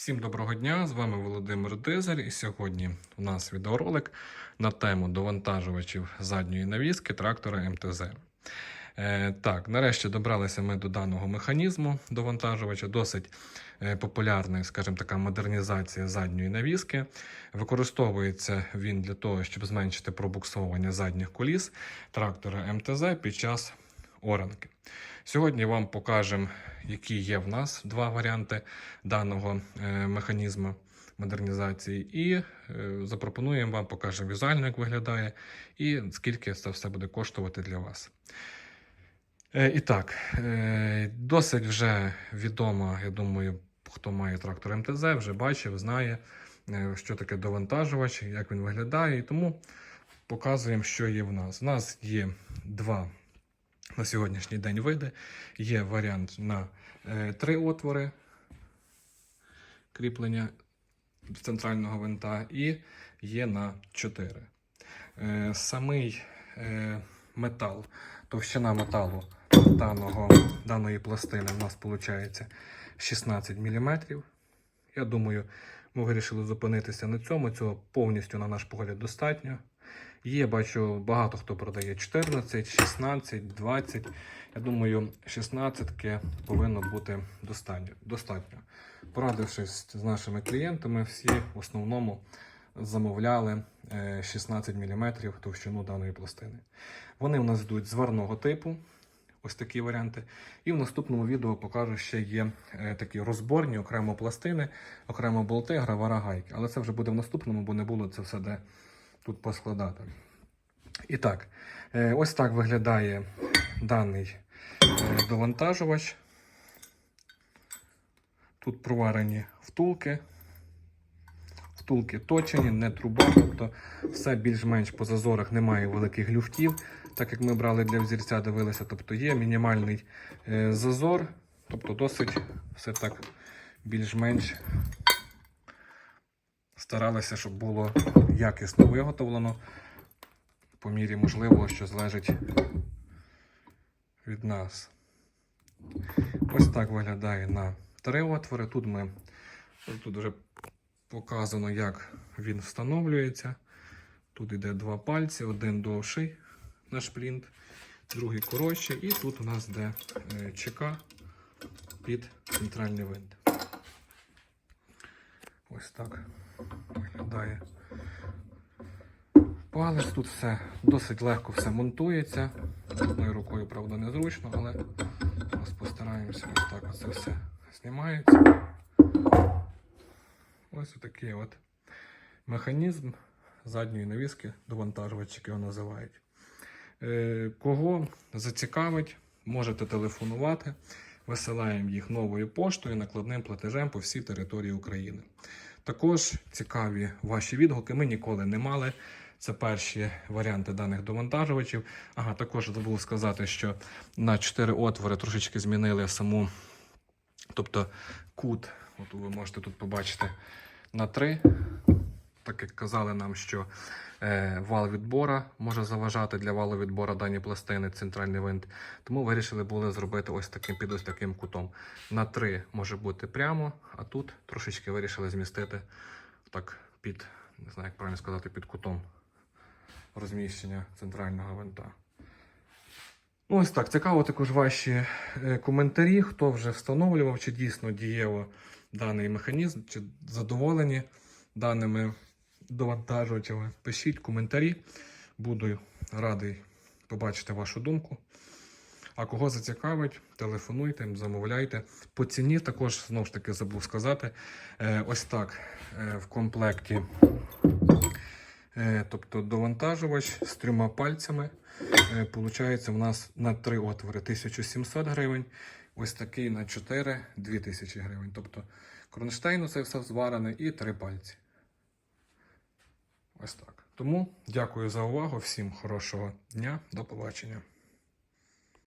Всім доброго дня! З вами Володимир Дизель, і сьогодні у нас відеоролик на тему довантажувачів задньої навіски трактора МТЗ. Е, так, нарешті добралися ми до даного механізму довантажувача. Досить е, популярна, скажімо така, модернізація задньої навіски. Використовується він для того, щоб зменшити пробуксовування задніх коліс трактора МТЗ під час оранки. Сьогодні вам покажемо, які є в нас два варіанти даного е, механізму модернізації, і е, запропонуємо вам, покажемо візуально, як виглядає, і скільки це все буде коштувати для вас. Е, І так, досить вже відомо, я думаю, хто має трактор МТЗ, вже бачив, знає, що таке довантажувач, як він виглядає. І тому показуємо, що є в нас. У нас є два на сьогоднішній день види. Є варіант на е, три отвори кріплення центрального винта, і є на 4. Е, самий е, метал, товщина металу даного, даної пластини у нас виходить 16 мм. Я думаю, ми вирішили зупинитися на цьому. Цього повністю, на наш погляд, достатньо. Є, бачу, багато хто продає 14, 16, 20. Я думаю, 16 повинно бути достатньо. Порадившись з нашими клієнтами, всі в основному замовляли е, 16 мм товщину даної пластини. Вони у нас йдуть зварного типу. Ось такі варіанти. І в наступному відео покажу, ще є е, такі розборні, окремо пластини, окремо болти, гравара гайки. Але це вже буде в наступному, бо не було це все де тут поскладати. І так, е, ось так виглядає даний е, довантажувач. Тут проварені втулки. Втулки точені, не труба, тобто все більш-менш по зазорах немає великих люфтів, так як ми брали для взірця, дивилися, тобто є мінімальний е, зазор, тобто досить все так більш-менш старалися, щоб було якісно виготовлено по мірі можливого, що залежить від нас. Ось так виглядає на три отвори. Тут ми тут вже показано, як він встановлюється. Тут йде два пальці, один довший на шплінт, другий коротший, і тут у нас йде е, ЧК під центральний винт. Ось так виглядає палець. Тут все досить легко все монтується. Одною рукою, правда, незручно, але зараз постараємося ось так оце все знімається. Ось такий от механізм задньої навіски, довантажувач, його називають. Е, Кого зацікавить, можете телефонувати. Висилаємо їх новою поштою, накладним платежем по всій території України. Також цікаві ваші відгуки. Ми ніколи не мали. Це перші варіанти даних довантажувачів. Ага, також забув сказати, що на 4 отвори трошечки змінили саму, тобто кут, от ви можете тут побачити, на 3. Так казали нам, що е, вал відбора може заважати для валу відбора дані пластини, центральний винт. Тому вирішили були зробити ось таким під ось таким кутом. На 3 може бути прямо, а тут трошечки вирішили змістити так під, не знаю, як правильно сказати, під кутом розміщення центрального винта. Ну, ось так. Цікаво також ваші е, коментарі, хто вже встановлював, чи дійсно дієво даний механізм, чи задоволені даними довантажувачами. Пишіть коментарі. Буду радий побачити вашу думку. А кого зацікавить, телефонуйте, замовляйте. По ціні також, знову ж таки, забув сказати. е, Ось так е, в комплекті. Е, Тобто довантажувач з трьома пальцями. Получається, у нас на три отвори 1700 гривень. Ось такий на 4 2000 гривень. Тобто кронштейну це все зварене і три пальці. Ось так. Тому дякую за увагу. Всім хорошого дня. До побачення.